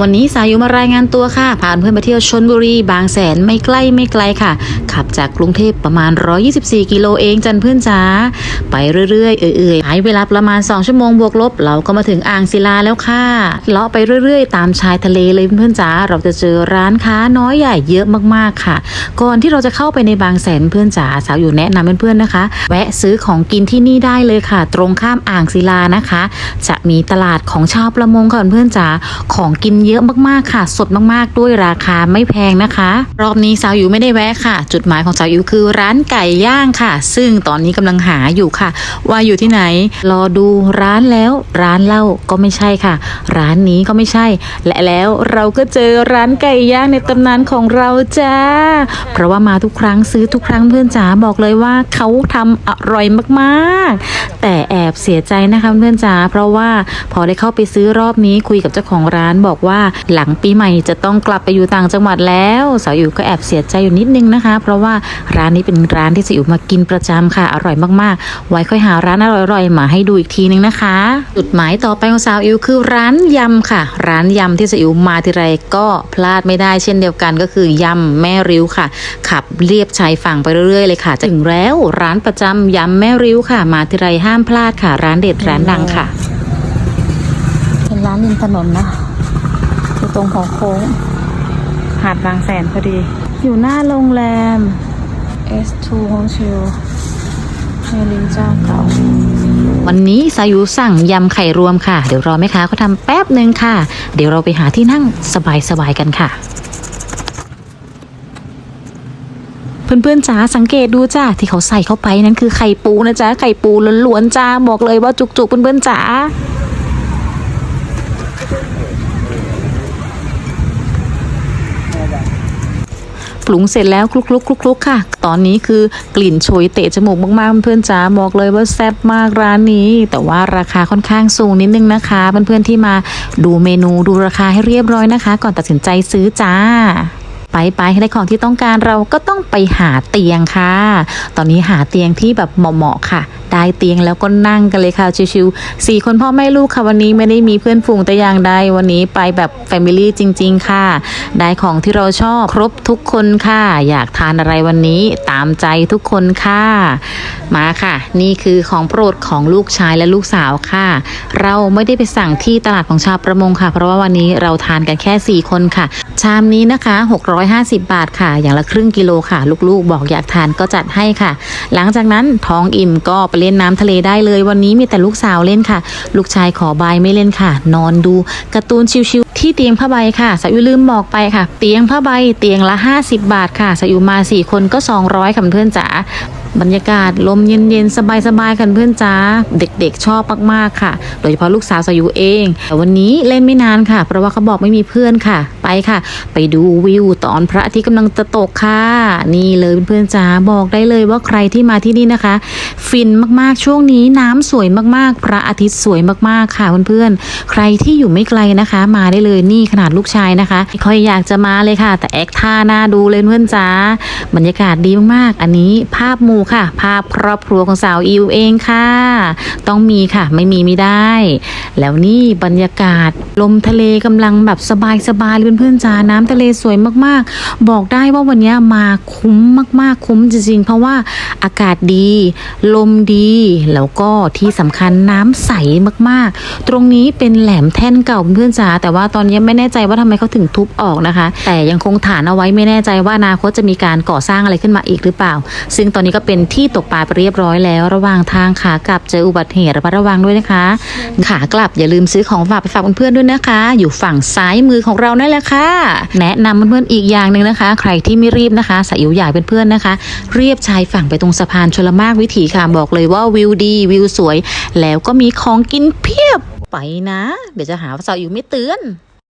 วันนี้สายุมารายงานตัวค่ะพาเพื่อนมาเที่ยวชนบุรี บางแสนไม่ใกล้ไม่ไกลค่ะ ขับจากกรุงเทพประมาณ 124 กิโลเองจันเพื่อนจ๋าไปเรื่อยๆ เอื่อยๆใช้เวลาประมาณ 2 ชั่วโมงบวกลบ เราก็มาถึงอ่างศิลาแล้วค่ะ เลาะไปเรื่อยๆ ตามชายทะเลเลยเพื่อนจ๋าเราจะเจอร้านค้าน้อยใหญ่เยอะมากๆค่ะ ก่อนที่เราจะเข้าไปในบางแสนเพื่อนจ๋าสาวอยู่แนะนำเพื่อนๆนะคะ แวะซื้อของกินที่นี่ได้เลยค่ะ ตรงข้ามอ่างศิลานะคะ จะมีตลาดของชาวประมงค่ะเพื่อนจ๋าของกินเยอะมากๆค่ะ สดมากๆด้วยราคาไม่แพงนะคะ รอบนี้สาวอยู่ไม่ได้แวะค่ะ จุดหมายของสาวอยู่คือร้านไก่ย่างค่ะ ซึ่งตอนนี้กำลังหาอยู่ค่ะ ว่าอยู่ที่ไหน รอดูร้านแล้ว ร้านเล้าก็ไม่ใช่ค่ะ ร้านนี้ก็ไม่ใช่ และแล้วเราก็เจอร้านไก่ย่างในตำนานของเราจ้า เพราะว่ามาทุกครั้งซื้อทุกครั้งเพื่อนจ๋าบอกเลยว่าเขาทำอร่อยมากๆ แต่แอบเสียใจนะคะเพื่อนจ๋าเพราะว่าพอได้เข้าไปซื้อรอบนี้คุยกับเจ้าของร้านบอกว่าหลังปีใหม่จะต้องกลับไปอยู่ต่างจังหวัดแล้วสาวอยู่ก็แอบเสียใจอยู่นิดนึงนะคะ เพราะว่าร้านนี้เป็นร้านที่สาวอยู่มากินประจำค่ะอร่อยมากๆ ไว้ค่อยหาร้านอร่อยๆมาให้ดูอีกทีนึงนะคะจุดหมายต่อไปของสาวอิวคือร้านยำค่ะ ร้านยำที่สาวอิวมาทีไรก็พลาดไม่ได้เช่นเดียวกันก็คือยำแม่ริ้วค่ะ ขับเรียบชายฝั่งไปเรื่อยๆเลยค่ะจะถึงแล้วร้านประจำยำแม่ริ้วค่ะ มาทีไรห้ามพลาดค่ะ ร้านเด็ดร้านดังค่ะ เป็นร้านริมถนนนะ ตรงหัวโค้ง หาดบางแสนพอดี อยู่หน้าโรงแรม S2 Hotel ในริมเจ้าเก่า วันนี้สายุสั่งยำไข่รวมค่ะ เดี๋ยวรอแม่ค้าเขาทำแป๊บหนึ่งค่ะ เดี๋ยวเราไปหาที่นั่งสบายๆกันค่ะเพื่อนๆจ้าสังเกตดูจ้าที่เขาใส่เข้าไปนั้นคือไข่ปูนะจ๊ะไข่ปูล้วนๆจ้าบอกเลยว่าจุกๆเพื่อนๆจ้า ปรุงเสร็จแล้วคลุกๆคลุกๆค่ะ ตอนนี้คือกลิ่นโชยเตะจมูกมากๆเพื่อนจ๋าบอกเลยว่าแซ่บมากร้านนี้ แต่ว่าราคาค่อนข้างสูงนิดนึงนะคะเพื่อนๆที่มาดูเมนูดูราคาให้เรียบร้อยนะคะ ก่อนตัดสินใจซื้อจ้าไปไปให้ได้ของที่ต้องการเราก็ต้องไปหาเตียงค่ะ ตอนนี้หาเตียงที่แบบเหมาะๆค่ะ ได้เตียงแล้วก็นั่งกันเลยค่ะชิวๆสี่คนพ่อแม่ลูกค่ะวันนี้ไม่ได้มีเพื่อนฝูงแต่อย่างใดวันนี้ไปแบบแฟมิลี่จริง ๆ ค่ะ ได้ของที่เราชอบครบทุกคนค่ะ อยากทานอะไรวันนี้ตามใจทุกคนค่ะ มาค่ะ นี่คือของโปรดของลูกชายและลูกสาวค่ะ เราไม่ได้ไปสั่งที่ตลาดของชาวประมงค่ะ เพราะว่าวันนี้เราทานกันแค่ 4 คนค่ะ ชามนี้นะคะ 650 บาทค่ะ อย่างละครึ่งกิโลค่ะ ลูกๆ บอกอยากทานก็จัดให้ค่ะ หลังจากนั้นท้องอิ่มก็ไปเล่นน้ำทะเลได้เลย วันนี้มีแต่ลูกสาวเล่นค่ะ ลูกชายขอบายไม่เล่นค่ะ นอนดูการ์ตูนชิวๆที่เตียงผ้าใบค่ะสายุลืมบอกไปค่ะ เตียงผ้าใบเตียงละ 50 บาทค่ะสายุมา 4 คนก็ 200ค่ะเพื่อนจ๋า บรรยากาศลมเย็นๆ สบายๆ กันเพื่อนจ้า เด็กๆ ชอบมากๆค่ะ โดยเฉพาะลูกสาวสายุเอง แต่วันนี้เล่นไม่นานค่ะ เพราะว่าเขาบอกไม่มีเพื่อนค่ะ ไปค่ะ ไปดูวิวตอนพระอาทิตย์กำลังจะตกค่ะ นี่เลยเพื่อนๆจ้าบอกได้เลยว่าใครที่มาที่นี่นะคะ ฟินมากๆช่วงนี้น้ำสวยมากๆ พระอาทิตย์สวยมากๆค่ะเพื่อนๆใครที่อยู่ไม่ไกลนะคะ มาได้เลยนี่ขนาดลูกชายนะคะไม่ค่อยอยากจะมาเลยค่ะ แต่แอคท่าหน้าดูเลยเพื่อนจ้าบรรยากาศดีมากๆอันนี้ภาพหมู่ค่ะ ภาพครอบครัวของสาวอิวเองค่ะ ต้องมีค่ะ ไม่มีไม่ได้ แล้วนี่บรรยากาศ ลมทะเลกำลังแบบสบายๆเลยเพื่อนๆจ้าน้ำทะเลสวยมากๆ บอกได้ว่าวันนี้มาคุ้มมากๆ คุ้มจริงๆ เพราะว่าอากาศดี ลมดี แล้วก็ที่สำคัญน้ำใสมากๆ ตรงนี้เป็นแหลมแท่นเก่าเพื่อนๆจ้าแต่ว่าตอนนี้ไม่แน่ใจว่าทำไมเขาถึงทุบออกนะคะ แต่ยังคงฐานเอาไว้ไม่แน่ใจว่าอนาคตจะมีการก่อสร้างอะไรขึ้นมาอีกหรือเปล่า ซึ่งตอนนี้ก็เป็นที่ตกปลาไปเรียบร้อยแล้ว ระหว่างทางขากลับเจออุบัติเหตุระมัดระวังด้วยนะคะ ขากลับอย่าลืมซื้อของฝากไปฝากเพื่อนๆด้วยนะคะ อยู่ฝั่งซ้ายมือของเรานั่นแหละค่ะ แนะนำเพื่อนๆอีกอย่างหนึ่งนะคะ ใครที่ไม่รีบนะคะสายอิ๋วอยากเป็นเพื่อนนะคะ เรียบชายฝั่งไปตรงสะพานชลมากวิถีค่ะบอกเลยว่าวิวดีวิวสวย แล้วก็มีของกินเพียบไปนะ เดี๋ยวจะหาว่าสาวอิ๋วไม่เตือน